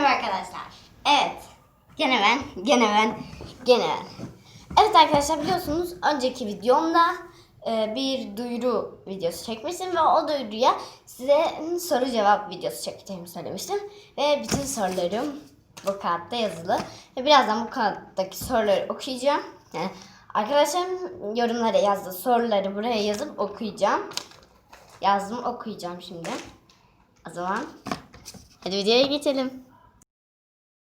merhaba arkadaşlar. Evet. Gene ben, gene ben, gene ben. Evet arkadaşlar biliyorsunuz önceki videomda e, bir duyuru videosu çekmiştim ve o duyuruya size soru cevap videosu çekeceğimi söylemiştim. Ve bütün sorularım bu kağıtta yazılı. Ve birazdan bu kağıttaki soruları okuyacağım. Yani arkadaşlarım yorumlara yazdığı soruları buraya yazıp okuyacağım. Yazdım okuyacağım şimdi. O zaman hadi videoya geçelim.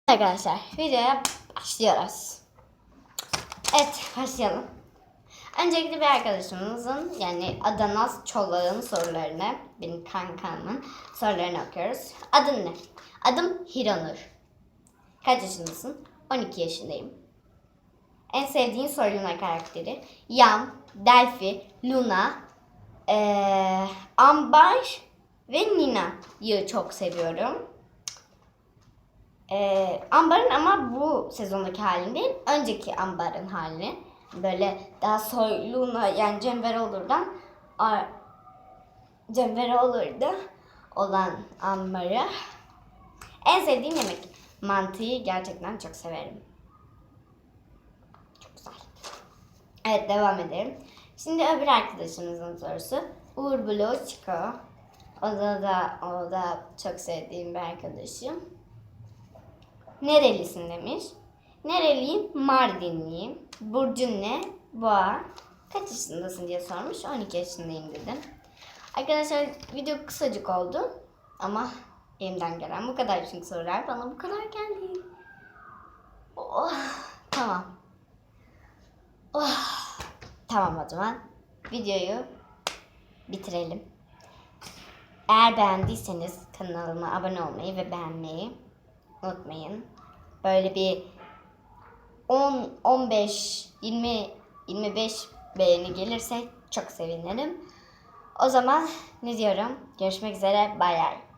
Arkadaşlar videoya başlıyoruz. Evet başlayalım. Öncelikle bir arkadaşımızın yani Adanaz Çolak'ın sorularını, benim kankamın sorularını okuyoruz. Adın ne? Adım Hiranur. Kaç yaşındasın? 12 yaşındayım. En sevdiğin Soyluna karakteri? Yam, Delphi, Luna, ee, Ambar ve Nina'yı çok seviyorum. Ee, Ambar'ın ama bu sezondaki halini değil, önceki Ambar'ın halini. Böyle daha soyluna yani Cemver olurdan Ar Cemver olurdu olan Ambar'ı. En sevdiğim yemek mantıyı gerçekten çok severim. Çok güzel. Evet devam edelim. Şimdi öbür arkadaşımızın sorusu. Uğur Blochko. O da, da, o da çok sevdiğim bir arkadaşım. Nerelisin demiş. Nereliyim? Mardinliyim. Burcun ne? Boğa. Kaç yaşındasın diye sormuş. 12 yaşındayım dedim. Arkadaşlar video kısacık oldu. Ama elimden gelen bu kadar çünkü sorular bana bu kadar geldi. Oh, tamam. Oh, tamam o zaman videoyu bitirelim. Eğer beğendiyseniz kanalıma abone olmayı ve beğenmeyi unutmayın. Böyle bir 10, 15, 20, 25 beğeni gelirse çok sevinirim. O zaman ne diyorum? Görüşmek üzere. Bay bay.